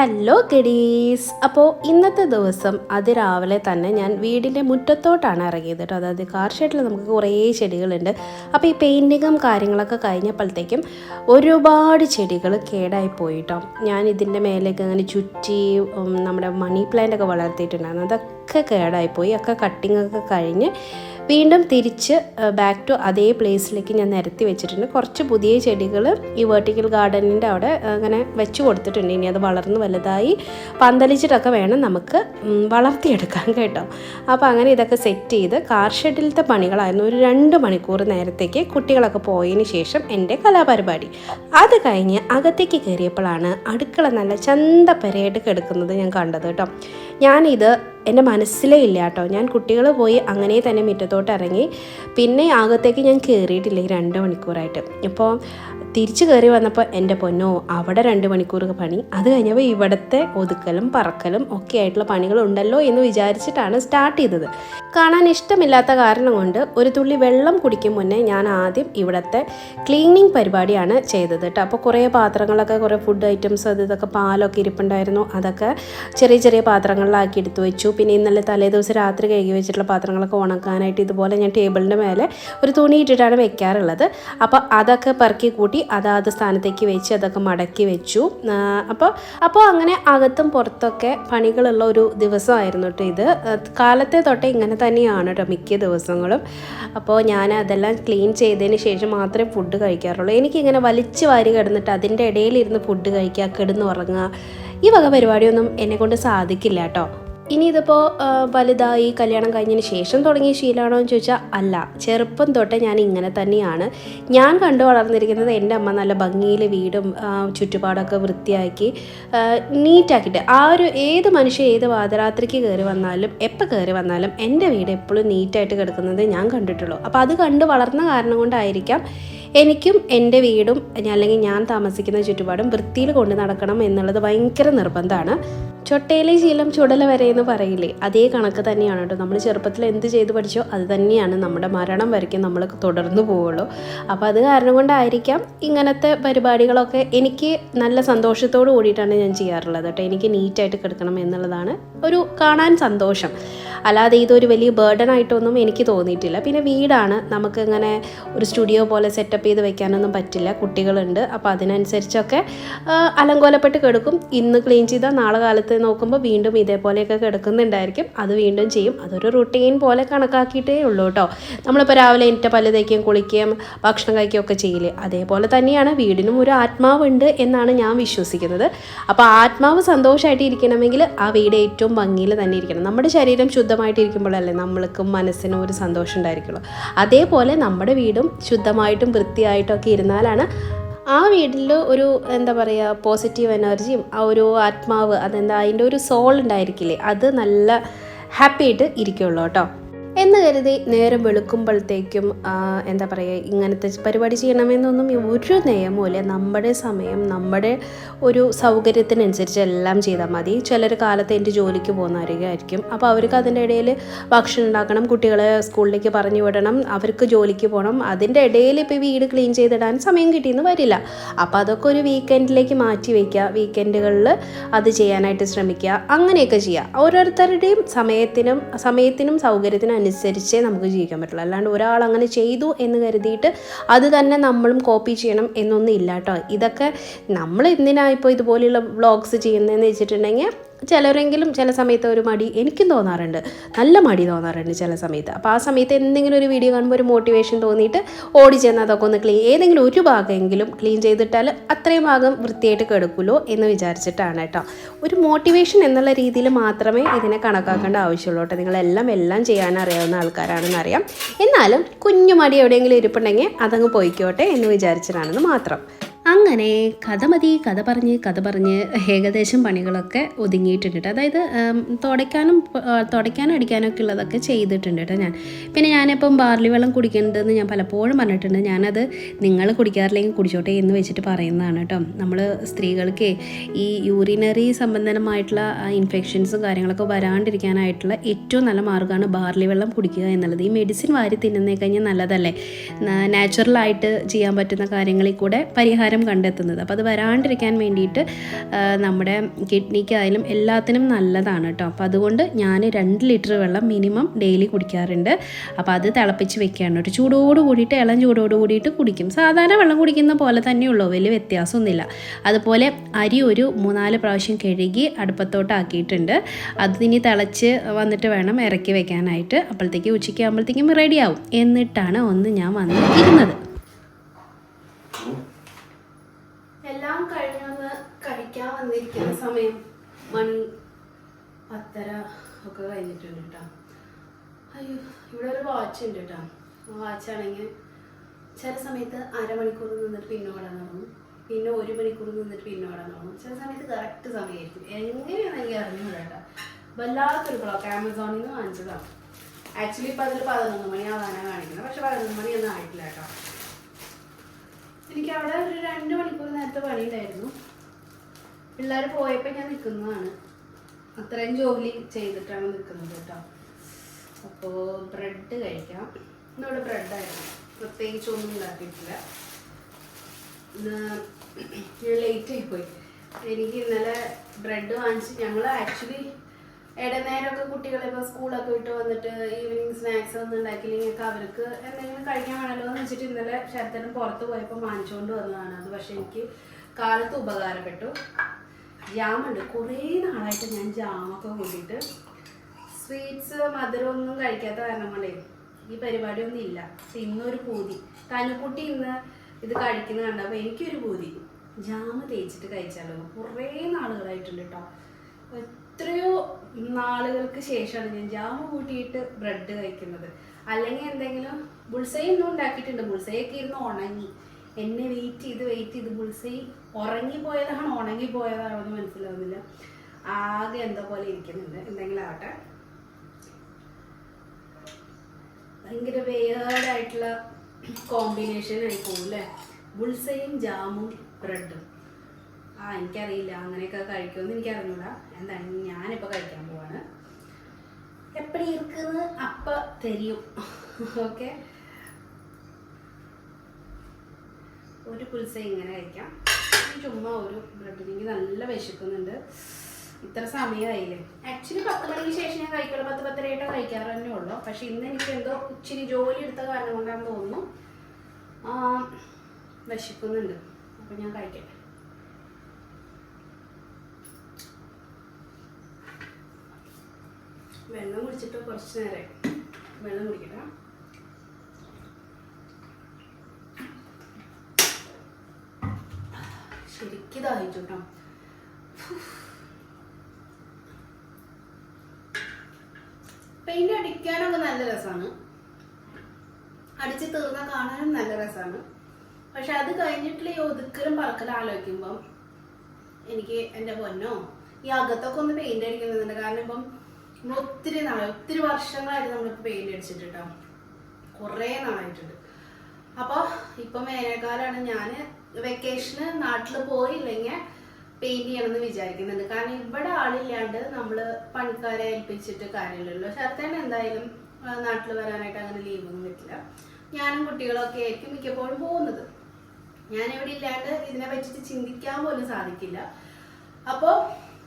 Hello ഗഡീസ് അപ്പോൾ ഇന്നത്തെ ദിവസം അതിരാവിലെ തന്നെ ഞാൻ വീടിന്റെ മുറ്റത്തോട്ടാണ് ഇറങ്ങിയത് കേട്ടോ. അതായത് കാർ ഷെഡിൽ നമുക്ക് കുറേ ചെടികളുണ്ട്. അപ്പോൾ ഈ പെയിന്റിങ്ങും കാര്യങ്ങളൊക്കെ കഴിഞ്ഞപ്പോഴത്തേക്കും ഒരുപാട് ചെടികൾ കേടായി പോയിട്ടോ. ഞാൻ ഇതിന്റെ മേലേക്ക് അങ്ങനെ ചുറ്റി നമ്മുടെ മണി പ്ലാന്റ് ഒക്കെ വളർത്തിയിട്ടുണ്ടായിരുന്നു. അതൊക്കെ കേടായിപ്പോയി ഒക്കെ കട്ടിങ്ങൊക്കെ കഴിഞ്ഞ് വീണ്ടും തിരിച്ച് ബാക്ക് ടു അതേ പ്ലേസിലേക്ക് ഞാൻ നിരത്തി വെച്ചിട്ടുണ്ട്. കുറച്ച് പുതിയ ചെടികൾ ഈ വെർട്ടിക്കൽ ഗാർഡനിന്റെ അവിടെ അങ്ങനെ വെച്ച് കൊടുത്തിട്ടുണ്ട്. ഇനി അത് വളർന്ന് വലുതായി പന്തലിച്ചിട്ടൊക്കെ വേണം നമുക്ക് വളർത്തിയെടുക്കാൻ കേട്ടോ. അപ്പോൾ അങ്ങനെ ഇതൊക്കെ സെറ്റ് ചെയ്ത് കാർ ഷെഡിലത്തെ പണികളായിരുന്നു. ഒരു രണ്ട് മണിക്കൂർ നേരത്തേക്ക് കുട്ടികളൊക്കെ പോയതിന് ശേഷം എന്റെ കലാപരിപാടി. അത് കഴിഞ്ഞ് അകത്തേക്ക് കയറിയപ്പോഴാണ് അടുക്കള നല്ല ചന്ത പെരയായിട്ട് കിടക്കുന്നത് ഞാൻ കണ്ടത് കേട്ടോ. ഞാനിത് എന്റെ മനസ്സിലേ ഇല്ല കേട്ടോ. ഞാൻ കുട്ടികൾ പോയി അങ്ങനെ തന്നെ മുറ്റത്തോട്ട് ഇറങ്ങി. പിന്നെ അകത്തേക്ക് ഞാൻ കയറിയിട്ടില്ല ഈ രണ്ട് മണിക്കൂറായിട്ട്. ഇപ്പോൾ തിരിച്ചു കയറി വന്നപ്പോൾ എന്റെ പൊന്നോ അവിടെ രണ്ട് മണിക്കൂർ പണി. അത് കഴിഞ്ഞപ്പോൾ ഇവിടുത്തെ ഒതുക്കലും പറക്കലും ഒക്കെ ആയിട്ടുള്ള പണികളുണ്ടല്ലോ എന്ന് വിചാരിച്ചിട്ടാണ് സ്റ്റാർട്ട് ചെയ്തത്. കാണാൻ ഇഷ്ടമില്ലാത്ത കാരണം കൊണ്ട് ഒരു തുള്ളി വെള്ളം കുടിക്കും മുന്നേ ഞാൻ ആദ്യം ഇവിടുത്തെ ക്ലീനിങ് പരിപാടിയാണ് ചെയ്തത് കേട്ടോ. അപ്പോൾ കുറേ പാത്രങ്ങളൊക്കെ കുറേ ഫുഡ് ഐറ്റംസ് അത് ഇതൊക്കെ പാലൊക്കെ ഇരിപ്പുണ്ടായിരുന്നു. അതൊക്കെ ചെറിയ ചെറിയ പാത്രങ്ങളിലാക്കി എടുത്തു വെച്ചു. പിന്നെ ഇന്നലെ തലേ ദിവസം രാത്രി കഴുകി വെച്ചിട്ടുള്ള പാത്രങ്ങളൊക്കെ ഉണക്കാനായിട്ട് ഇതുപോലെ ഞാൻ ടേബിളിന്റെ മേലെ ഒരു തുണി ഇട്ടിട്ടാണ് വെക്കാറുള്ളത്. അപ്പോൾ അതൊക്കെ പെറുക്കി കൂട്ടി അതാത് സ്ഥാനത്തേക്ക് വെച്ച് അതൊക്കെ മടക്കി വെച്ചു. അപ്പോൾ അപ്പോൾ അങ്ങനെ അകത്തും പുറത്തൊക്കെ പണികളുള്ള ഒരു ദിവസമായിരുന്നു കേട്ടോ ഇത്. കാലത്തെ തൊട്ടേ ഇങ്ങനെ തന്നെയാണ് കേട്ടോ മിക്ക ദിവസങ്ങളും. അപ്പോൾ ഞാൻ അതെല്ലാം ക്ലീൻ ചെയ്തതിന് ശേഷം മാത്രമേ ഫുഡ് കഴിക്കാറുള്ളൂ. എനിക്കിങ്ങനെ വലിച്ചു വാരി കിടന്നിട്ട് അതിന്റെ ഇടയിലിരുന്ന് ഫുഡ് കഴിക്കുക കിടന്നുറങ്ങുക ഈ വക പരിപാടിയൊന്നും എന്നെ കൊണ്ട് സാധിക്കില്ല കേട്ടോ. ഇനി ഇതിപ്പോൾ വലുതായി കല്യാണം കഴിഞ്ഞതിന് ശേഷം തുടങ്ങിയ ശീലമാണോ എന്ന് ചോദിച്ചാൽ അല്ല. ചെറുപ്പം തൊട്ടേ ഞാൻ ഇങ്ങനെ തന്നെയാണ്. ഞാൻ കണ്ടു വളർന്നിരിക്കുന്നത് എന്റെ അമ്മ നല്ല ഭംഗിയിൽ വീടും ചുറ്റുപാടൊക്കെ വൃത്തിയാക്കി നീറ്റാക്കിയിട്ട്. ആ ഒരു ഏത് മനുഷ്യൻ ഏത് പാതരാത്രിക്ക് കയറി വന്നാലും എപ്പോൾ കയറി വന്നാലും എന്റെ വീട് എപ്പോഴും നീറ്റായിട്ട് കിടക്കുന്നത് ഞാൻ കണ്ടിട്ടുള്ളൂ. അപ്പോൾ അത് കണ്ട് വളർന്ന കാരണം കൊണ്ടായിരിക്കാം എനിക്കും എന്റെ വീടും അല്ലെങ്കിൽ ഞാൻ താമസിക്കുന്ന ചുറ്റുപാടും വൃത്തിയിൽ കൊണ്ട് നടക്കണം എന്നുള്ളത് ഭയങ്കര നിർബന്ധമാണ്. ചൊട്ടയിലെ ശീലം ചുടല വരെ എന്ന് പറയില്ലേ? അതേ കണക്ക് തന്നെയാണ് കേട്ടോ. നമ്മൾ ചെറുപ്പത്തിൽ എന്ത് ചെയ്ത് പഠിച്ചോ അത് തന്നെയാണ് നമ്മുടെ മരണം വരയ്ക്കും നമ്മൾ തുടർന്നു പോവുള്ളൂ. അപ്പോൾ അത് കാരണം കൊണ്ടായിരിക്കാം ഇങ്ങനത്തെ പരിപാടികളൊക്കെ എനിക്ക് നല്ല സന്തോഷത്തോട് കൂടിയിട്ടാണ് ഞാൻ ചെയ്യാറുള്ളത് കേട്ടോ. എനിക്ക് നീറ്റായിട്ട് കിടക്കണം എന്നുള്ളതാണ് ഒരു കാണാൻ സന്തോഷം. അല്ലാതെ ഇതൊരു വലിയ ബേർഡൻ ആയിട്ടൊന്നും എനിക്ക് തോന്നിയിട്ടില്ല. പിന്നെ വീടാണ്. നമുക്ക് ഇങ്ങനെ ഒരു സ്റ്റുഡിയോ പോലെ സെറ്റപ്പ് ചെയ്ത് വെക്കാനൊന്നും പറ്റില്ല. കുട്ടികളുണ്ട്. അപ്പോൾ അതിനനുസരിച്ചൊക്കെ അലങ്കോലപ്പെട്ട് കിടക്കും. ഇന്ന് ക്ലീൻ ചെയ്താൽ നാളെ കാലത്ത് നോക്കുമ്പോൾ വീണ്ടും ഇതേപോലെയൊക്കെ കിടക്കുന്നുണ്ടായിരിക്കും. അത് വീണ്ടും ചെയ്യും. അതൊരു റുട്ടീൻ പോലെ കണക്കാക്കിയിട്ടേ ഉള്ളൂ കേട്ടോ നമ്മളിപ്പോൾ രാവിലെ എന്റെ പല്ല് തേക്കുകയും കുളിക്കുകയും ഭക്ഷണം കഴിക്കുകയും ഒക്കെ ചെയ്യില്ലേ? അതേപോലെ തന്നെയാണ് വീടിനും ഒരു ആത്മാവുണ്ട് എന്നാണ് ഞാൻ വിശ്വസിക്കുന്നത്. അപ്പോൾ ആത്മാവ് സന്തോഷമായിട്ട് ഇരിക്കണമെങ്കിൽ ആ വീട് ഏറ്റവും ഭംഗിയിൽ തന്നെ ഇരിക്കണം. നമ്മുടെ ശരീരം ശുദ്ധമായിട്ട് ഇരിക്കുമ്പോഴല്ലേ നമ്മൾക്കും മനസ്സിനും ഒരു സന്തോഷം ഉണ്ടായിരിക്കുള്ളൂ. അതേപോലെ നമ്മുടെ വീടും ശുദ്ധമായിട്ടും വൃത്തിയായിട്ടും ഒക്കെ ഇരുന്നാലാണ് ആ വീട്ടിൽ ഒരു എന്താ പറയുക പോസിറ്റീവ് എനർജിയും ആ ഒരു ആത്മാവ് അതെന്താ അതിന്റെ ഒരു സോൾ ഉണ്ടായിരിക്കില്ലേ അത് നല്ല ഹാപ്പി ആയിട്ട് ഇരിക്കുള്ളൂ കേട്ടോ. എന്ന് കരുതി നേരം വെളുക്കുമ്പോഴത്തേക്കും എന്താ പറയുക ഇങ്ങനത്തെ പരിപാടി ചെയ്യണമെന്നൊന്നും ഒരു നിയമവുമില്ല നമ്മുടെ സമയം നമ്മുടെ ഒരു സൗകര്യത്തിനനുസരിച്ച് എല്ലാം ചെയ്താൽ മതി. ചിലർ കാലത്ത് എന്റെ ജോലിക്ക് പോകുന്നവരായിരിക്കും അപ്പോൾ അവർക്ക് അതിന്റെ ഇടയിൽ ഭക്ഷണം ഉണ്ടാക്കണം കുട്ടികളെ സ്കൂളിലേക്ക് പറഞ്ഞു വിടണം അവർക്ക് ജോലിക്ക് പോകണം. അതിന്റെ ഇടയിൽ ഇപ്പോൾ വീട് ക്ലീൻ ചെയ്തിടാൻ സമയം കിട്ടിയെന്ന് വരില്ല. അപ്പോൾ അതൊക്കെ ഒരു വീക്കെൻഡിലേക്ക് മാറ്റി വയ്ക്കുക. വീക്കെൻഡുകളിൽ അത് ചെയ്യാനായിട്ട് ശ്രമിക്കുക. അങ്ങനെയൊക്കെ ചെയ്യുക. ഓരോരുത്തരുടെയും സമയത്തിനും സമയത്തിനും സൗകര്യത്തിനും അനുസരിച്ചേ നമുക്ക് ജീവിക്കാൻ പറ്റുള്ളൂ. അല്ലാണ്ട് ഒരാൾ അങ്ങനെ ചെയ്തു എന്ന് കരുതിയിട്ട് അത് തന്നെ നമ്മളും കോപ്പി ചെയ്യണം എന്നൊന്നും ഇല്ല കേട്ടോ ഇതൊക്കെ നമ്മൾ എന്തിനാണ് ഇപ്പോൾ ഇതുപോലെയുള്ള വ്ളോഗ്സ് ചെയ്യുന്നതെന്ന് വെച്ചിട്ടുണ്ടെങ്കിൽ ചിലരെങ്കിലും ചില സമയത്ത് ഒരു മടി എനിക്കും തോന്നാറുണ്ട്. നല്ല മടി തോന്നാറുണ്ട് ചില സമയത്ത്. അപ്പോൾ ആ സമയത്ത് എന്തെങ്കിലും ഒരു വീഡിയോ കാണുമ്പോൾ ഒരു മോട്ടിവേഷൻ തോന്നിയിട്ട് ഓടി ചെന്ന് അതൊക്കെ ഒന്ന് ക്ലീൻ ഏതെങ്കിലും ഒരു ഭാഗമെങ്കിലും ക്ലീൻ ചെയ്തിട്ടാൽ അത്രയും ഭാഗം വൃത്തിയായിട്ട് കിടക്കുമല്ലോ എന്ന് വിചാരിച്ചിട്ടാണ് കേട്ടോ. ഒരു മോട്ടിവേഷൻ എന്നുള്ള രീതിയിൽ മാത്രമേ ഇതിനെ കണക്കാക്കേണ്ട ആവശ്യമുള്ളൂ കേട്ടോ. നിങ്ങളെല്ലാം എല്ലാം ചെയ്യാൻ അറിയാവുന്ന ആൾക്കാരാണെന്ന് അറിയാം. എന്നാലും കുഞ്ഞു മടി എവിടെയെങ്കിലും ഇരിപ്പുണ്ടെങ്കിൽ അതങ്ങ് പോയിക്കോട്ടെ എന്ന് വിചാരിച്ചിട്ടാണെന്ന് മാത്രം. അങ്ങനെ കഥ മതി കഥ പറഞ്ഞ് കഥ പറഞ്ഞ് ഏകദേശം പണികളൊക്കെ ഒതുങ്ങിയിട്ടുണ്ട് കേട്ടോ. അതായത് തുടയ്ക്കാനും തുടയ്ക്കാനും അടിക്കാനും ഒക്കെ ഉള്ളതൊക്കെ ചെയ്തിട്ടുണ്ട് കേട്ടോ ഞാൻ. പിന്നെ ഞാനിപ്പം ബാർലി വെള്ളം കുടിക്കേണ്ടതെന്ന് ഞാൻ പലപ്പോഴും പറഞ്ഞിട്ടുണ്ട്. ഞാനത് നിങ്ങൾ കുടിക്കാറില്ലെങ്കിൽ കുടിച്ചോട്ടെ എന്ന് വെച്ചിട്ട് പറയുന്നതാണ് കേട്ടോ. നമ്മൾ സ്ത്രീകൾക്ക് ഈ യൂറിനറി സംബന്ധമായിട്ടുള്ള ഇൻഫെക്ഷൻസും കാര്യങ്ങളൊക്കെ വരാണ്ടിരിക്കാനായിട്ടുള്ള ഏറ്റവും നല്ല മാർഗമാണ് ബാർലി വെള്ളം കുടിക്കുക എന്നുള്ളത്. ഈ മെഡിസിൻ വാരി തിന്നുന്നേ കഴിഞ്ഞാൽ നല്ലതല്ലേ നാച്ചുറലായിട്ട് ചെയ്യാൻ പറ്റുന്ന കാര്യങ്ങളിൽ കൂടെ പരിഹാരം കണ്ടെത്തുന്നത്. അപ്പോൾ അത് വരാണ്ടിരിക്കാൻ വേണ്ടിയിട്ട് നമ്മുടെ കിഡ്നിക്കായാലും എല്ലാത്തിനും നല്ലതാണ് കേട്ടോ. അപ്പോൾ അതുകൊണ്ട് ഞാൻ രണ്ട് ലിറ്റർ വെള്ളം മിനിമം ഡെയിലി കുടിക്കാറുണ്ട്. അപ്പോൾ അത് തിളപ്പിച്ച് വെക്കുകയാണ് ഒരു ചൂടോട് കൂടിയിട്ട് ഇളം ചൂടോട് കൂടിയിട്ട് കുടിക്കും. സാധാരണ വെള്ളം കുടിക്കുന്ന പോലെ തന്നെയുള്ളൂ വലിയ വ്യത്യാസമൊന്നുമില്ല. അതുപോലെ അരി ഒരു മൂന്നാൽ പ്രാവശ്യം കഴുകി അടുപ്പത്തോട്ടാക്കിയിട്ടുണ്ട്. അത് ഇനി തിളച്ച് വന്നിട്ട് വേണം ഇറക്കി വെക്കാനായിട്ട്. അപ്പോഴത്തേക്ക് ഉച്ചയ്ക്ക് ആകുമ്പോഴത്തേക്കും റെഡിയാവും എന്നിട്ടാണ് ഒന്ന് ഞാൻ വന്ന് ഇരുന്നത് എല്ലാം കഴിഞ്ഞൊന്ന് കഴിക്കാൻ വന്നിരിക്കുന്ന സമയം മണി പത്തര ഒക്കെ കഴിഞ്ഞിട്ടുണ്ട് കേട്ടോ അയ്യോ ഇവിടെ ഒരു വാച്ച് ഉണ്ട് കേട്ടോ വാച്ചാണെങ്കിൽ ചില സമയത്ത് അരമണിക്കൂർ നിന്നിട്ട് പിന്നെ ഓടാൻ തുടങ്ങും. പിന്നെ ഒരു മണിക്കൂർ നിന്നിട്ട് പിന്നെ ഓടാൻ തുടങ്ങും. ചില സമയത്ത് കറക്റ്റ് സമയമായിരിക്കും എങ്ങനെയാണ് എനിക്ക് അറിഞ്ഞത് കേട്ടോ വല്ലാത്തൊരു ക്ലോക്ക് ആമസോണിൽ നിന്ന് വാങ്ങിച്ചതാണ് ആക്ച്വലി ഇപ്പം അതിൽ പതിനൊന്ന് മണി ആവാനാണ് കാണിക്കുന്നത്. പക്ഷെ പതിനൊന്ന് മണിയൊന്നും ആയിട്ടില്ല കേട്ടോ എനിക്ക് അവിടെ ഒരു രണ്ട് മണിക്കൂർ നേരത്തെ പണി ഉണ്ടായിരുന്നു പിള്ളേർ പോയപ്പോൾ ഞാൻ നിൽക്കുന്നതാണ്. അത്രയും ജോലി ചെയ്തിട്ടാണ് നിൽക്കുന്നത് കേട്ടോ. അപ്പോൾ ബ്രെഡ് കഴിക്കാം. ഇന്നിവിടെ ബ്രെഡായിരുന്നു പ്രത്യേകിച്ച് ഒന്നും ഉണ്ടാക്കിയിട്ടില്ല. ഇന്ന് ലേറ്റ് ആയിപ്പോയി എനിക്ക് ഇന്നലെ ബ്രെഡ് വാങ്ങിച്ച് ഞങ്ങൾ ആക്ച്വലി ഇടനേരമൊക്കെ കുട്ടികളെ ഇപ്പോൾ സ്കൂളൊക്കെ വിട്ട് വന്നിട്ട് ഈവനിങ് സ്നാക്സ് ഒന്നും ഉണ്ടാക്കിയില്ലെങ്കിൽ അവർക്ക് എന്തെങ്കിലും കഴിക്കാൻ വേണമല്ലോ എന്ന് വെച്ചിട്ട് ഇന്നലെ ശരത്തനും പുറത്ത് പോയപ്പോൾ വാങ്ങിച്ചുകൊണ്ട് വന്നതാണ്. അത് പക്ഷെ എനിക്ക് കാലത്ത് ഉപകാരപ്പെട്ടു. ജാമുണ്ട്. കുറേ നാളായിട്ട് ഞാൻ ജാമൊക്കെ കൂട്ടിയിട്ട് സ്വീറ്റ്സ് മധുരമൊന്നും കഴിക്കാത്ത കാരണം കൊണ്ടേ ഈ പരിപാടി ഒന്നും ഇല്ല ഇന്നൊരു പൂതി. തനുക്കുട്ടി ഇന്ന് ഇത് കഴിക്കുന്നത് കണ്ടപ്പോൾ എനിക്കൊരു പൂതി. ജാമ് തേച്ചിട്ട് കഴിച്ചാലോ? കുറേ നാളുകളായിട്ടുണ്ട് കേട്ടോ എത്രയോ നാളുകൾക്ക് ശേഷമാണ് ഞാൻ ജാമ് കൂട്ടിയിട്ട് ബ്രെഡ് കഴിക്കുന്നത്. അല്ലെങ്കിൽ എന്തെങ്കിലും ബുൾസൈ ഒന്നും ഉണ്ടാക്കിയിട്ടുണ്ട്. ബുൾസൈയൊക്കെ ഇരുന്ന് ഉണങ്ങി. എന്നെ വെയിറ്റ് ചെയ്ത് വെയിറ്റ് ചെയ്ത് ബുൾസൈ ഉറങ്ങി പോയതാണ്. ഉണങ്ങി പോയതാണെന്ന് മനസ്സിലാവുന്നില്ല. ആകെ എന്തോ പോലെ ഇരിക്കുന്നുണ്ട്. എന്തെങ്കിലും ആവട്ടെ. ഭയങ്കര വേർഡായിട്ടുള്ള കോമ്പിനേഷൻ ആയി പോകും അല്ലേ? ബുൾസയും ജാമും ബ്രെഡും. ആ എനിക്കറിയില്ല. അങ്ങനെയൊക്കെ കഴിക്കുമെന്ന് എനിക്ക് അറിഞ്ഞൂടാ എന്താണ് ഞാനിപ്പോൾ കഴിക്കാൻ പോവാണ്. എപ്പടി ഇരിക്കുന്നത്? അപ്പ തരും ഓക്കെ. ഒരു പുൽസ ഇങ്ങനെ കഴിക്കാം. ചുമ്മാ ഒരു ബ്രെഡ് എനിക്ക് നല്ല വിശക്കുന്നുണ്ട്. ഇത്ര സമയമായില്ലേ ആക്ച്വലി പത്ത് മണിക്ക് ശേഷം ഞാൻ കഴിക്കുള്ളൂ. പത്ത് പത്തരയായിട്ടോ കഴിക്കാറ് തന്നെ ഉള്ളൂ. പക്ഷെ ഇന്ന് എനിക്ക് എന്തോ ഇച്ചിരി ജോലി എടുത്ത കാരണം കൊണ്ടാണെന്ന് തോന്നുന്നു വിശക്കുന്നുണ്ട്. അപ്പം ഞാൻ കഴിക്കട്ടെ. വെള്ളം കുടിച്ചിട്ട് കുറച്ച് നേരം വെള്ളം കുടിക്കട്ടെ. ശരിക്കും ദാഹിച്ചു പെയിന്റ് അടിക്കാനൊക്കെ നല്ല രസമാണ് അടിച്ച് തീർന്ന കാണാനും നല്ല രസമാണ് പക്ഷെ അത് കഴിഞ്ഞിട്ടുള്ള ഈ ഒതുക്കലും പറക്കലും ആലോചിക്കുമ്പം എനിക്ക് എന്റെ പൊന്നോ ഈ അകത്തൊക്കെ ഒന്ന് പെയിന്റ് അടിക്കുന്നുണ്ട് കാരണം ഇപ്പം നമ്മൾ ഒത്തിരി നാളെ ഒത്തിരി വർഷങ്ങളായിട്ട് നമ്മളിപ്പോൾ പെയിന്റ് അടിച്ചിട്ട് കേട്ടോ കുറേ നാളായിട്ടുണ്ട്. അപ്പോൾ ഇപ്പം വേനൽക്കാലമാണ് ഞാൻ വെക്കേഷന് നാട്ടിൽ പോയില്ലെങ്കിൽ പെയിന്റ് ചെയ്യണമെന്ന് വിചാരിക്കുന്നുണ്ട്. കാരണം ഇവിടെ ആളില്ലാണ്ട് നമ്മൾ പണിക്കാരെ ഏൽപ്പിച്ചിട്ട് കാര്യമില്ലല്ലോ. ശരത്തേന് എന്തായാലും നാട്ടിൽ വരാനായിട്ട് അങ്ങനെ ലീവൊന്നും പറ്റില്ല ഞാനും കുട്ടികളൊക്കെ ആയിരിക്കും മിക്കപ്പോഴും പോകുന്നത്. ഞാൻ ഇവിടെ ഇല്ലാണ്ട് ഇതിനെ പറ്റിയിട്ട് ചിന്തിക്കാൻ പോലും സാധിക്കില്ല. അപ്പോൾ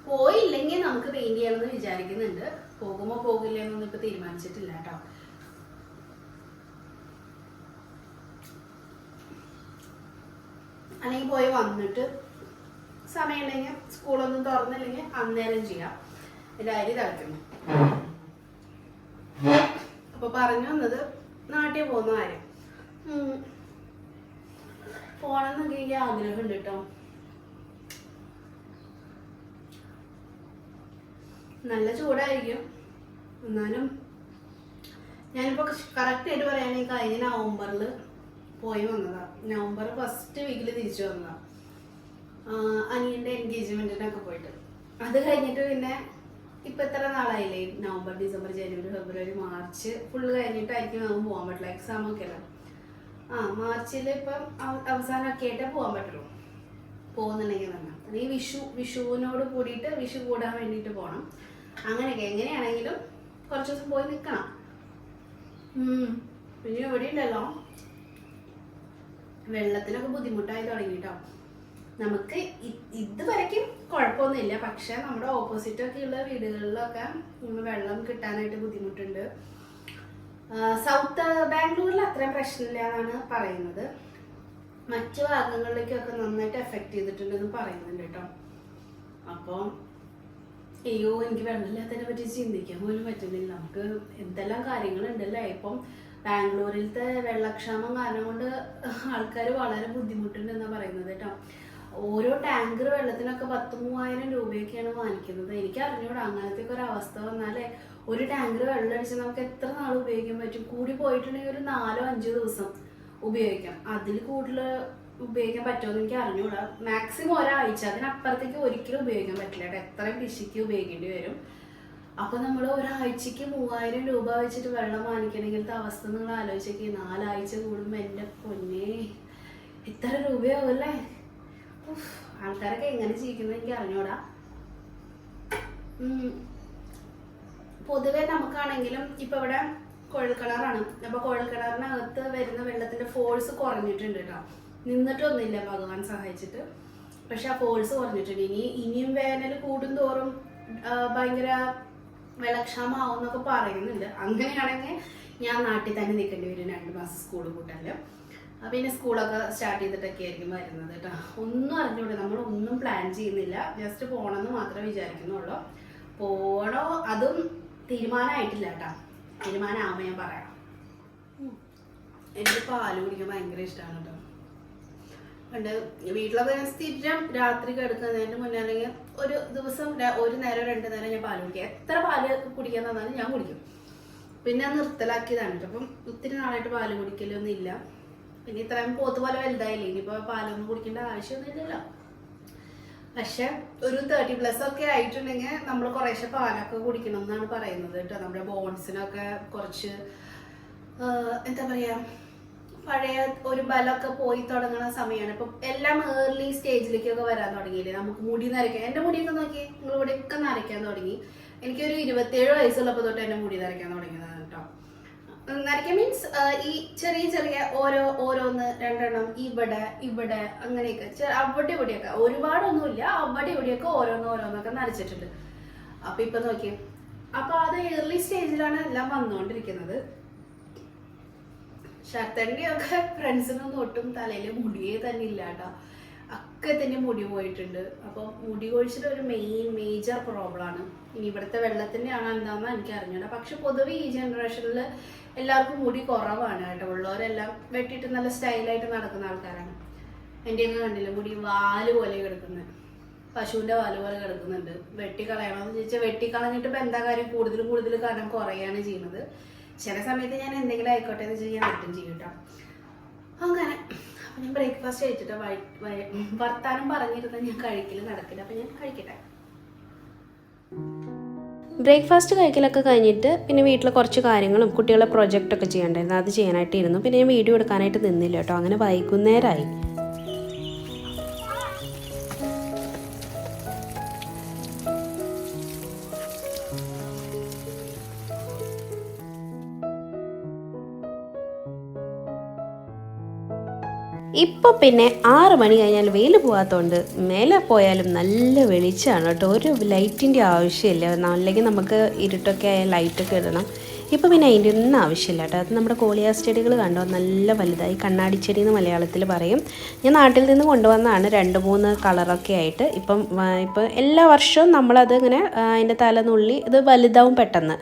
പോയില്ലെങ്കിൽ നമുക്ക് പെയിന്റ് ചെയ്യണമെന്ന് വിചാരിക്കുന്നുണ്ട്. പോകുമോ പോകില്ല എന്നൊന്നും ഇപ്പൊ തീരുമാനിച്ചിട്ടില്ല കേട്ടോ. അല്ലെങ്കിൽ പോയി വന്നിട്ട് സമയമുണ്ടെങ്കിൽ സ്കൂളൊന്നും തുറന്നില്ലെങ്കിൽ അന്നേരം ചെയ്യാം. ഡയറി തിളയ്ക്കുന്നു അപ്പൊ പറഞ്ഞു വന്നത് നാട്ടിൽ പോകുന്ന കാര്യം. പോണെന്നൊക്കെ എനിക്ക് ആഗ്രഹമുണ്ട് കേട്ടോ. നല്ല ചൂടായിരിക്കും. എന്നാലും ഞാനിപ്പോൾ കറക്റ്റ് ആയിട്ട് പറയുകയാണെങ്കിൽ കഴിഞ്ഞ നവംബറിൽ പോയി വന്നതാണ് നവംബർ ഫസ്റ്റ് വീക്കിൽ തിരിച്ചു വന്നതാണ് അനിയന്റെ എൻഗേജ്മെന്റിനൊക്കെ പോയിട്ട്. അത് കഴിഞ്ഞിട്ട് പിന്നെ ഇപ്പൊ എത്ര നാളായില്ലേ? നവംബർ ഡിസംബർ ജനുവരി ഫെബ്രുവരി മാർച്ച് ഫുള്ള് കഴിഞ്ഞിട്ടായിരിക്കും നമുക്ക് പോകാൻ പറ്റില്ല എക്സാം ഒക്കെ അല്ല? ആ മാർച്ചിൽ ഇപ്പം അവസാനം അവസാനമൊക്കെ ആയിട്ടേ പോകാൻ പറ്റുള്ളൂ. പോകുന്നുണ്ടെങ്കിൽ തന്നെ. അല്ലെങ്കിൽ വിഷു വിഷുവിനോട് കൂടിയിട്ട് വിഷു കൂടാൻ വേണ്ടിയിട്ട് പോകണം അങ്ങനെയൊക്കെ. എങ്ങനെയാണെങ്കിലും കുറച്ച് ദിവസം പോയി നിൽക്കണം. പിന്നെ ഇവിടെ ഉണ്ടല്ലോ. വെള്ളത്തിനൊക്കെ ബുദ്ധിമുട്ടായി തുടങ്ങിട്ടോ. നമുക്ക് ഇത് വരയ്ക്കും കുഴപ്പമൊന്നുമില്ല. പക്ഷെ നമ്മുടെ ഓപ്പോസിറ്റ് ഒക്കെ ഉള്ള വീടുകളിലൊക്കെ വെള്ളം കിട്ടാനായിട്ട് ബുദ്ധിമുട്ടുണ്ട്. സൗത്ത് ബാംഗ്ലൂരിൽ അത്രയും പ്രശ്നമില്ല എന്നാണ് പറയുന്നത്. മറ്റു ഭാഗങ്ങളിലേക്കൊക്കെ നന്നായിട്ട് എഫക്റ്റ് ചെയ്തിട്ടുണ്ടെന്ന് പറയുന്നുണ്ട് കേട്ടോ. അപ്പോൾ അയ്യോ എനിക്ക് വെള്ളമില്ലാത്തതിനെ പറ്റി ചിന്തിക്കാൻ പോലും പറ്റുന്നില്ല. നമുക്ക് എന്തെല്ലാം കാര്യങ്ങളുണ്ടല്ലേ? ഇപ്പം ബാംഗ്ലൂരിലത്തെ വെള്ളക്ഷാമം കാരണം കൊണ്ട് ആൾക്കാർ വളരെ ബുദ്ധിമുട്ടുണ്ടെന്നാണ് പറയുന്നത് കേട്ടോ. ഓരോ ടാങ്കർ വെള്ളത്തിനൊക്കെ പത്ത് മൂവായിരം രൂപയൊക്കെയാണ് വാങ്ങിക്കുന്നത്. എനിക്ക് അറിഞ്ഞൂടാ അങ്ങനത്തെ ഒരു അവസ്ഥ വന്നാലേ ഒരു ടാങ്കർ വെള്ളം അടിച്ചാൽ നമുക്ക് എത്ര നാൾ ഉപയോഗിക്കാൻ പറ്റും? കൂടി പോയിട്ടുണ്ടെങ്കിൽ ഒരു നാലോ അഞ്ചോ ദിവസം ഉപയോഗിക്കാം. അതിൽ കൂടുതൽ ഉപയോഗിക്കാൻ പറ്റുമെന്ന് എനിക്ക് അറിഞ്ഞുകൂടാ മാക്സിമം ഒരാഴ്ച. അതിനപ്പുറത്തേക്ക് ഒരിക്കലും ഉപയോഗിക്കാൻ പറ്റില്ല കേട്ടോ. എത്രയും പിശിക്ക് ഉപയോഗിക്കേണ്ടി വരും. അപ്പൊ നമ്മൾ ഒരാഴ്ചക്ക് മൂവായിരം രൂപ വെച്ചിട്ട് വെള്ളം വാങ്ങിക്കണമെങ്കിലത്തെ അവസ്ഥ നിങ്ങൾ ആലോചിച്ചേക്ക്. നാലാഴ്ച കൂടുമ്പോ എന്റെ പൊന്നെ. ഇത്ര രൂപയാവല്ലേ ആൾക്കാരൊക്കെ എങ്ങനെ ജീവിക്കുന്നത് എനിക്ക് അറിഞ്ഞൂടാ. പൊതുവെ നമുക്കാണെങ്കിലും ഇപ്പൊ ഇവിടെ കുഴൽക്കിണറാണ് അപ്പൊ കുഴൽക്കിണറിനകത്ത് വരുന്ന വെള്ളത്തിന്റെ ഫോഴ്സ് കുറഞ്ഞിട്ടുണ്ട് കേട്ടോ. നിന്നിട്ടൊന്നുമില്ല ഭഗവാൻ സഹായിച്ചിട്ട്. പക്ഷെ ആ ഫോഴ്സ് കുറഞ്ഞിട്ടുണ്ട്. ഇനി ഇനിയും വേനൽ കൂടുന്തോറും ഭയങ്കര വിളക്ഷാമാവും എന്നൊക്കെ പറയുന്നുണ്ട്. അങ്ങനെയാണെങ്കിൽ ഞാൻ നാട്ടിൽ തന്നെ നിൽക്കേണ്ടി വരും രണ്ട് മാസം സ്കൂൾ കൂട്ടാൽ പിന്നെ സ്കൂളൊക്കെ സ്റ്റാർട്ട് ചെയ്തിട്ടൊക്കെ ആയിരിക്കും വരുന്നത് കേട്ടോ. ഒന്നും അറിഞ്ഞൂടെ നമ്മൾ ഒന്നും പ്ലാൻ ചെയ്യുന്നില്ല. ജസ്റ്റ് പോകണമെന്ന് മാത്രമേ വിചാരിക്കുന്നുള്ളൂ. പോണോ? അതും തീരുമാനമായിട്ടില്ല കേട്ടോ. തീരുമാനമാകുമ്പോൾ ഞാൻ പറയാം. എനിക്ക് പാൽ കുടിക്കാൻ ഭയങ്കര ഇഷ്ടമാണ് കേട്ടോ. പണ്ട് വീട്ടിലൊക്കെ ഞാൻ സ്ഥിരം രാത്രി കിടക്കുന്നതിന് മുന്നേ അല്ലെങ്കിൽ ഒരു ദിവസം ഒരു നേരം രണ്ട് നേരം ഞാൻ പാൽ കുടിക്കും. എത്ര പാൽ കുടിക്കാൻ തന്നാലും ഞാൻ കുടിക്കും. പിന്നെ നിർത്തലാക്കിയതാണ്. അപ്പം ഒത്തിരി നാളായിട്ട് പാൽ കുടിക്കലൊന്നും ഇല്ല. പിന്നെ ഇത്രയും പോത്ത് പോലെ വലുതായില്ലേ? ഇനിയിപ്പോൾ പാലൊന്നും കുടിക്കേണ്ട ആവശ്യമൊന്നുമില്ലല്ലോ പക്ഷെ ഒരു തേർട്ടി പ്ലസ് ഒക്കെ ആയിട്ടുണ്ടെങ്കിൽ നമ്മൾ കുറേശ്ശെ പാലൊക്കെ കുടിക്കണം എന്നാണ് പറയുന്നത് കേട്ടോ. നമ്മുടെ ബോൺസിനൊക്കെ കുറച്ച് എന്താ പറയാ പഴയ ഒരു ബലമൊക്കെ പോയി തുടങ്ങുന്ന സമയമാണ് ഇപ്പം എല്ലാം ഏർലി സ്റ്റേജിലേക്കൊക്കെ വരാൻ തുടങ്ങിയില്ലേ? നമുക്ക് മുടി നരയ്ക്കാൻ എന്റെ മുടിയൊക്കെ നോക്കി നിങ്ങൾ ഇവിടെയൊക്കെ നരയ്ക്കാൻ തുടങ്ങി. എനിക്കൊരു ഇരുപത്തേഴ് വയസ്സുള്ളപ്പോൾ തൊട്ട് എന്റെ മുടി നരയ്ക്കാൻ തുടങ്ങിയതാണ് കേട്ടോ. നരയ്ക്കാൻ മീൻസ് ഈ ചെറിയ ചെറിയ ഓരോ ഓരോന്ന് രണ്ടെണ്ണം ഇവിടെ ഇവിടെ അങ്ങനെയൊക്കെ അവിടെ ഇവിടെയൊക്കെ. ഒരുപാടൊന്നുമില്ല അവിടെ ഇവിടെയൊക്കെ ഓരോന്ന് ഓരോന്നൊക്കെ നരച്ചിട്ടുണ്ട്. അപ്പൊ ഇപ്പൊ നോക്കിയേ അപ്പൊ അത് ഏർലി സ്റ്റേജിലാണ് എല്ലാം വന്നുകൊണ്ടിരിക്കുന്നത്. ഷർത്തന്റെ ഒക്കെ ഫ്രണ്ട്സിനൊന്നും ഒട്ടും തലയിൽ മുടിയേ തന്നെ ഇല്ല കേട്ടോ. ഒക്കെ തന്നെ മുടി പോയിട്ടുണ്ട്. അപ്പോൾ മുടി കൊഴിച്ചിട്ട് ഒരു മെയിൻ മേജർ പ്രോബ്ലം ആണ്. ഇനി ഇവിടുത്തെ വെള്ളത്തിന്റെ ആണോ എന്താണെന്ന് എനിക്ക് അറിഞ്ഞൂടാ. പക്ഷെ പൊതുവെ ഈ ജനറേഷനിൽ എല്ലാവർക്കും മുടി കുറവാണ് കേട്ടോ. ഉള്ളവരെല്ലാം വെട്ടിയിട്ട് നല്ല സ്റ്റൈലായിട്ട് നടക്കുന്ന ആൾക്കാരാണ്. എന്റെ ഒന്നും കണ്ടില്ല മുടി വാൽ പോലെ കിടക്കുന്നത് പശുവിന്റെ വാൽ പോലെ കിടക്കുന്നുണ്ട്. വെട്ടിക്കളയണമെന്ന് ചോദിച്ചാൽ വെട്ടിക്കളഞ്ഞിട്ട് ഇപ്പം എന്താ കാര്യം? കൂടുതൽ കൂടുതൽ കനം കുറയാണ് ചെയ്യുന്നത്. ചില സമയത്ത് ഞാൻ എന്തെങ്കിലും ആയിക്കോട്ടെ എന്ന് ഞാൻ വെട്ടും ചെയ്യും കേട്ടോ. അങ്ങനെ. അപ്പം ഞാൻ ബ്രേക്ക്ഫാസ്റ്റ് കഴിച്ചിട്ട് വർത്താനം പറഞ്ഞിരുന്ന ഞാൻ കഴിക്കൽ നടക്കില്ല. അപ്പം ഞാൻ കഴിക്കട്ടെ. ബ്രേക്ക്ഫാസ്റ്റ് കഴിക്കലൊക്കെ കഴിഞ്ഞിട്ട് പിന്നെ വീട്ടിലെ കുറച്ച് കാര്യങ്ങളും കുട്ടികളെ പ്രൊജക്റ്റൊക്കെ ചെയ്യണ്ടായിരുന്നു. അത് ചെയ്യാനായിട്ടിരുന്നു. പിന്നെ ഞാൻ വീഡിയോ എടുക്കാനായിട്ട് നിന്നില്ല കേട്ടോ. അങ്ങനെ വൈകുന്നേരമായി ഇപ്പോൾ പിന്നെ ആറ് മണി കഴിഞ്ഞാൽ വെയിൽ പോകാത്തതുകൊണ്ട് മേലെ പോയാലും നല്ല വെളിച്ചമാണ് കേട്ടോ. ഒരു ലൈറ്റിന്റെ ആവശ്യമില്ല. അല്ലെങ്കിൽ നമുക്ക് ഇരുട്ടൊക്കെ ആയ ലൈറ്റൊക്കെ ഇടണം. ഇപ്പോൾ പിന്നെ അതിന്റെ ഒന്നും ആവശ്യമില്ല കേട്ടോ. അത് നമ്മുടെ കോളിയാസ് ചെടികൾ കണ്ടോ? നല്ല വലുതായി കണ്ണാടി ചെടി എന്ന് മലയാളത്തിൽ പറയും. ഞാൻ നാട്ടിൽ നിന്ന് കൊണ്ടുവന്നതാണ് രണ്ട് മൂന്ന് കളറൊക്കെ ആയിട്ട്. ഇപ്പം ഇപ്പോൾ ഇപ്പം എല്ലാ വർഷവും നമ്മളത് ഇങ്ങനെ അതിന്റെ തലനുള്ളി ഇത് വലുതാവും പെട്ടെന്ന്.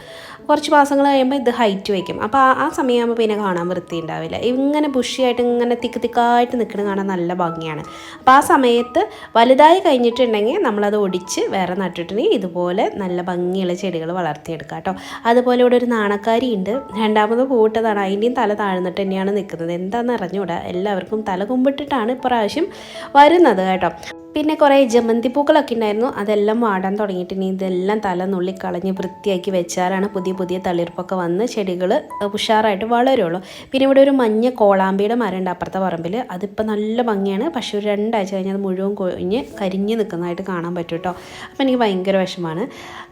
കുറച്ച് മാസങ്ങൾ കഴിയുമ്പോൾ ഇത് ഹൈറ്റ് വയ്ക്കും. അപ്പോൾ ആ സമയമാകുമ്പോൾ പിന്നെ കാണാൻ വൃത്തി ഉണ്ടാവില്ല. ഇങ്ങനെ ബുഷിയായിട്ട് ഇങ്ങനെ തിക്ക് തിക്കായിട്ട് നിൽക്കുന്നത് കാണാൻ നല്ല ഭംഗിയാണ്. അപ്പോൾ ആ സമയത്ത് വലുതായി കഴിഞ്ഞിട്ടുണ്ടെങ്കിൽ നമ്മളത് ഒടിച്ച് വേറെ നട്ടിട്ടുണ്ടെങ്കിൽ ഇതുപോലെ നല്ല ഭംഗിയുള്ള ചെടികൾ വളർത്തിയെടുക്കാം കേട്ടോ. അതുപോലെ ഇവിടെ ഒരു നാണക്കാരി ഉണ്ട് രണ്ടാമത് പൂവിട്ടതാണ്. അതിന്റെയും തല താഴ്ന്നിട്ട് തന്നെയാണ് നിൽക്കുന്നത്. എന്താണെന്ന് അറിഞ്ഞുകൂടാ? എല്ലാവർക്കും തല കുമ്പിട്ടിട്ടാണ് ഇപ്രാവശ്യം വരുന്നത് കേട്ടോ. പിന്നെ കുറേ ജമന്തി പൂക്കളൊക്കെ ഉണ്ടായിരുന്നു. അതെല്ലാം വാടാൻ തുടങ്ങിയിട്ട് ഇനി ഇതെല്ലാം തല നുള്ളി കളഞ്ഞ് വൃത്തിയാക്കി വെച്ചാലാണ് പുതിയ പുതിയ തളിർപ്പൊക്കെ വന്ന് ചെടികൾ ഉഷാറായിട്ട് വളരുള്ളൂ. പിന്നെ ഇവിടെ ഒരു മഞ്ഞ കോളാമ്പിയുടെ മരം ഉണ്ട് അപ്പുറത്തെ പറമ്പിൽ അതിപ്പോൾ നല്ല ഭംഗിയാണ്. പക്ഷേ ഒരു രണ്ടാഴ്ച കഴിഞ്ഞാൽ അത് മുഴുവൻ കൊഴിഞ്ഞ് കരിഞ്ഞ് നിൽക്കുന്നതായിട്ട് കാണാൻ പറ്റും കേട്ടോ. അപ്പോൾ എനിക്ക് ഭയങ്കര വിഷമമാണ്.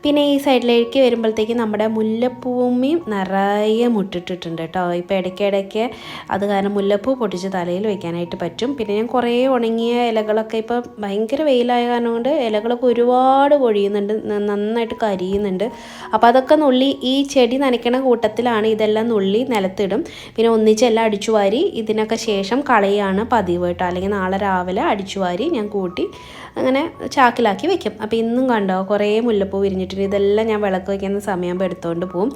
പിന്നെ ഈ സൈഡിലേക്ക് വരുമ്പോഴത്തേക്ക് നമ്മുടെ മുല്ലപ്പൂമിയും നിറയെ മുട്ടിട്ടിട്ടുണ്ട് കേട്ടോ. ഇപ്പോൾ ഇടയ്ക്കിടയ്ക്ക് അത് കാരണം മുല്ലപ്പൂ പൊട്ടിച്ച് തലയിൽ വയ്ക്കാനായിട്ട് പറ്റും. പിന്നെ ഞാൻ കുറേ ഉണങ്ങിയ ഇലകളൊക്കെ ഇപ്പോൾ ഭയങ്കര വെയിലായ കാരണം കൊണ്ട് ഇലകളൊക്കെ ഒരുപാട് പൊഴിയുന്നുണ്ട് നന്നായിട്ട് കരിയുന്നുണ്ട്. അപ്പോൾ അതൊക്കെ നുള്ളി ഈ ചെടി നനയ്ക്കണ കൂട്ടത്തിലാണ് ഇതെല്ലാം നുള്ളി നിലത്തിടും. പിന്നെ ഒന്നിച്ചെല്ലാം അടിച്ചു വാരി ഇതിനൊക്കെ ശേഷം കളയാണ് പതിവ് കേട്ടോ. അല്ലെങ്കിൽ നാളെ രാവിലെ അടിച്ചു വാരി ഞാൻ കൂട്ടി അങ്ങനെ ചാക്കിലാക്കി വെക്കും. അപ്പോൾ ഇന്നും കണ്ടോ കുറേ മുല്ലപ്പൂ വിരിഞ്ഞിട്ടുണ്ട്. ഇതെല്ലാം ഞാൻ വിളക്ക് വയ്ക്കുന്ന സമയമാകുമ്പോൾ എടുത്തുകൊണ്ട് പോവും.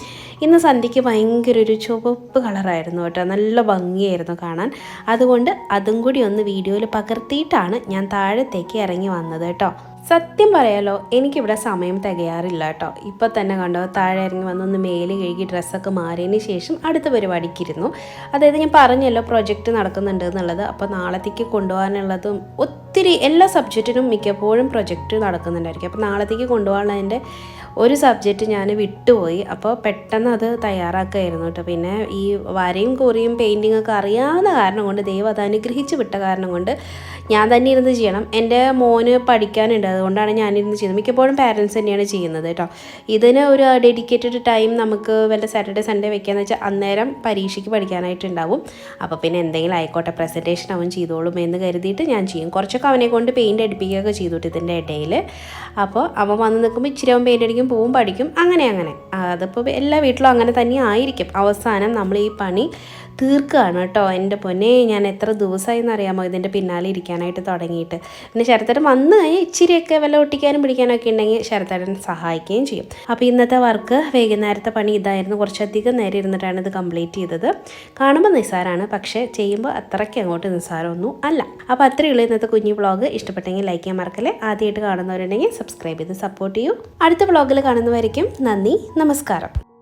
ഇന്ന് സന്ധ്യയ്ക്ക് ഭയങ്കര ഒരു ചുവപ്പ് കളറായിരുന്നു കേട്ടോ. നല്ല ഭംഗിയായിരുന്നു കാണാൻ. അതുകൊണ്ട് അതും കൂടി ഒന്ന് വീഡിയോയിൽ പകർത്തിയിട്ടാണ് ഞാൻ താഴത്തേക്ക് ഇറങ്ങി വന്നത് കേട്ടോ. സത്യം പറയാലോ എനിക്കിവിടെ സമയം തികയാറില്ല കേട്ടോ. ഇപ്പോൾ തന്നെ കണ്ടോ താഴെ ഇറങ്ങി വന്നൊന്ന് മേൽ കഴുകി ഡ്രസ്സൊക്കെ മാറിയതിന് ശേഷം അടുത്ത പരിപാടിക്കിരുന്നു. അതായത് ഞാൻ പറഞ്ഞല്ലോ പ്രൊജക്റ്റ് നടക്കുന്നുണ്ട് എന്നുള്ളത്. അപ്പോൾ നാളത്തേക്ക് കൊണ്ടുപോകാനുള്ളതും ഒത്തിരി എല്ലാ സബ്ജക്റ്റിനും മിക്കപ്പോഴും പ്രൊജക്റ്റ് നടക്കുന്നുണ്ടായിരിക്കും. അപ്പോൾ നാളത്തേക്ക് കൊണ്ടുപോകാനുള്ളതിന്റെ ഒരു സബ്ജക്റ്റ് ഞാൻ വിട്ടുപോയി. അപ്പോൾ പെട്ടെന്ന് അത് തയ്യാറാക്കുകയായിരുന്നു കേട്ടോ. പിന്നെ ഈ വരയും കുറിയും പെയിന്റിങ് ഒക്കെ അറിയാവുന്ന കാരണം കൊണ്ട് ദൈവം അത് അനുഗ്രഹിച്ച് വിട്ട കാരണം കൊണ്ട് ഞാൻ തന്നെ ഇരുന്ന് ചെയ്യണം. എന്റെ മോന് പഠിക്കാനുണ്ട്. അതുകൊണ്ടാണ് ഞാനിരുന്ന് ചെയ്യുന്നത്. മിക്കപ്പോഴും പാരൻസ് തന്നെയാണ് ചെയ്യുന്നത് കേട്ടോ. ഇതിന് ഒരു ഡെഡിക്കേറ്റഡ് ടൈം നമുക്ക് വല്ല സാറ്റർഡേ സൺഡേ വെക്കാന്ന് വെച്ചാൽ അന്നേരം പരീക്ഷയ്ക്ക് പഠിക്കാനായിട്ടുണ്ടാവും. അപ്പോൾ പിന്നെ എന്തെങ്കിലും ആയിക്കോട്ടെ പ്രസന്റേഷൻ അവൻ ചെയ്തോളും എന്ന് കരുതിയിട്ട് ഞാൻ ചെയ്യും. കുറച്ചൊക്കെ അവനെ കൊണ്ട് പെയിന്റ് അടിപ്പിക്കുകയൊക്കെ ചെയ്തിട്ട് ഇതിന്റെ ഇടയിൽ അപ്പോൾ അവൻ വന്ന് നിൽക്കുമ്പോൾ ഇച്ചിരി അവൻ പെയിന്റ് അടിക്കും പോവും പഠിക്കും അങ്ങനെ അങ്ങനെ. അതിപ്പോൾ എല്ലാ വീട്ടിലും അങ്ങനെ തന്നെ ആയിരിക്കും. അവസാനം നമ്മൾ ഈ പണി തീർക്കുകയാണ് കേട്ടോ. എന്റെ പൊന്നെ ഞാൻ എത്ര ദിവസമായി എന്നറിയാമോ ഇതിന്റെ പിന്നാലെ ഇരിക്കാനായിട്ട് തുടങ്ങിയിട്ട്. പിന്നെ ശരത്തേട്ടൻ വന്നു കഴിഞ്ഞാൽ ഇച്ചിരിയൊക്കെ വല്ല ഒട്ടിക്കാനും പിടിക്കാനും ഒക്കെ ഉണ്ടെങ്കിൽ ശരത്തേട്ടൻ സഹായിക്കുകയും ചെയ്യും. അപ്പോൾ ഇന്നത്തെ വർക്ക് വൈകുന്നേരത്തെ പണി ഇതായിരുന്നു. കുറച്ചധികം നേരം ഇരുന്നിട്ടാണ് ഇത് കംപ്ലീറ്റ് ചെയ്തത്. കാണുമ്പോൾ നിസ്സാരമാണ്. പക്ഷേ ചെയ്യുമ്പോൾ അത്രയ്ക്ക് അങ്ങോട്ട് നിസ്സാരമൊന്നും അല്ല. അപ്പോൾ അത്രയേ ഉള്ളൂ ഇന്നത്തെ കുഞ്ഞു വ്ളോഗ്. ഇഷ്ടപ്പെട്ടെങ്കിൽ ലൈക്ക് ചെയ്യാൻ മറക്കല്ലേ. ആദ്യമായിട്ട് കാണുന്നവരുണ്ടെങ്കിൽ സബ്സ്ക്രൈബ് ചെയ്ത് സപ്പോർട്ട് ചെയ്യൂ. അടുത്ത വ്ളോഗിൽ കാണുന്നവരായിരിക്കും നന്ദി. നമസ്കാരം.